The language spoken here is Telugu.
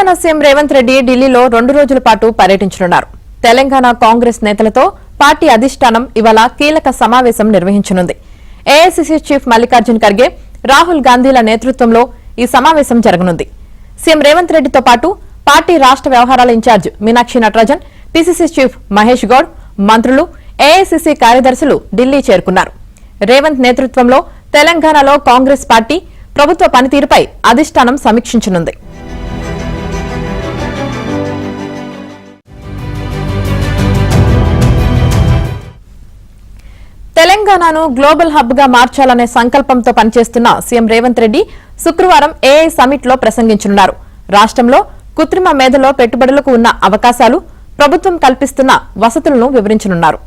తెలంగాణ సీఎం రేవంత్ రెడ్డి ఢిల్లీలో రెండు రోజుల పాటు పర్యటించనున్నారు. తెలంగాణ కాంగ్రెస్ నేతలతో పార్టీ అధిష్టానం ఇవాళ కీలక సమావేశం నిర్వహించనుంది. ఏఐసిసి చీఫ్ మల్లికార్జున్ ఖర్గే రాహుల్ గాంధీల నేతృత్వంలో ఈ సమావేశం జరగనుంది. సీఎం రేవంత్ రెడ్డితో పాటు పార్టీ రాష్ట్ర వ్యవహారాల incharge Meenakshi Natarajan PCC chief Mahesh Goud మంత్రులు ఏఐసిసి కార్యదర్శులు ఢిల్లీ చేరుకున్నారు. రేవంత్ నేతృత్వంలో తెలంగాణలో కాంగ్రెస్ పార్టీ ప్రభుత్వ పనితీరుపై అధిష్టానం సమీక్షించనుంది. తెలంగాణను గ్లోబల్ హబ్గా మార్చాలనే సంకల్పంతో పనిచేస్తున్న సీఎం రేవంత్ రెడ్డి శుక్రవారం ఏఐ సమిట్లో ప్రసంగించనున్నారు. రాష్ట్రంలో కృత్రిమ మేధలో పెట్టుబడులకు ఉన్న అవకాశాలు ప్రభుత్వం కల్పిస్తున్న వసతులను వివరించనున్నారు.